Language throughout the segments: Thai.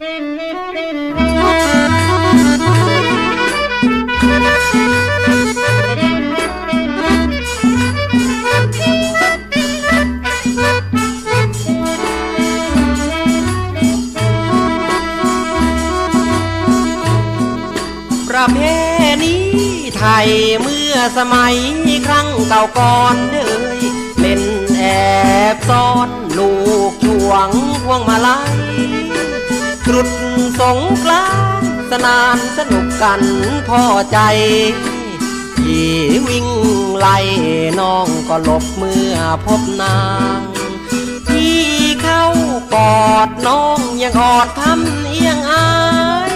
ประเพณีไทยเมื่อสมัยครั้งเก่าก่อนเด้ ตรุดสงกรานสนานสนุกกันพอใจยี่วิ่งไล่น้องก็หลบเมื่อพบนางพี่เข้ากอดน้องยังอดทำเอียงอาย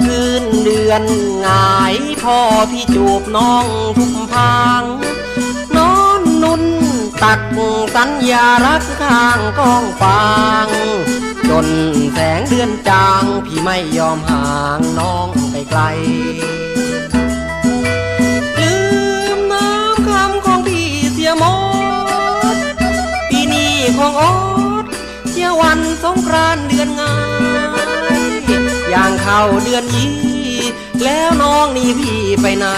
คืนเดือนงายพ่อพี่จูบน้องทุกพาง ตักสัญญารักข้างกองฟาง จนแสงเดือนจางพี่ไม่ยอมห่างน้องไปไกลลืมน้ำคำของพี่เสียหมดปีนี้ของอดเที่ยววันสงกรานเดือนงายอย่างเข้าเดือนยี่แล้วน้องนี่พี่ไปไหน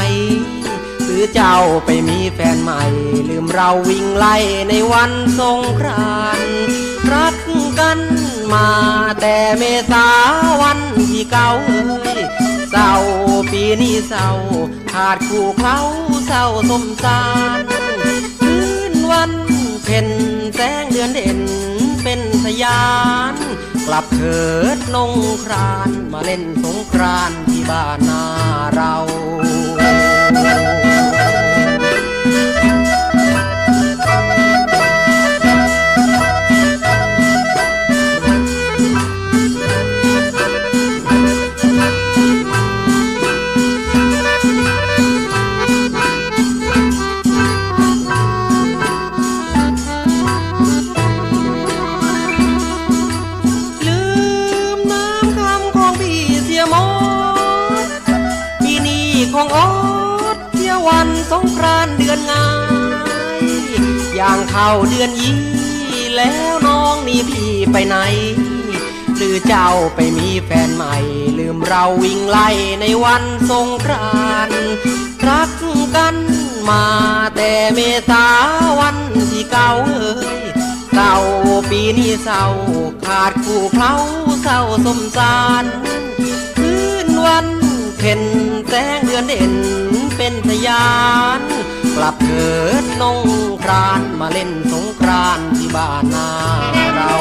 หรือเจ้าไปมีแฟนใหม่ ลืมเราวิ่งไล่ในวันสงกรานต์รักกันมาแต่เมษาวันที่เก่าเอ้ยเศร้าปีนี้เศร้าขาดคู่เขาเศร้าสมสารคืนวันเพ็ญแสงเดือนเด่นเป็นสยาน กลับเถิดนงครานมาเล่นสงกรานที่บ้านนาเรา ของอดเที่ยววันสงกรานเดือนงายอย่างเข้าเดือนยี่แล้วน้องนี่พี่ไปไหน หรือเจ้าไปมีแฟนใหม่ ลืมเราวิ่งไล่ในวันสงกรานรักกันมาแต่เมษาวันที่เก่าเอ้ยเศร้าปีนี้เศร้าขาดคู่เขาเศร้าสมสารคืนวันเพ็ญแสงเดือนเด่นเป็นพยาน กลับเถิดนงครานมาเล่นสงกรานต์ที่บ้านนาเรา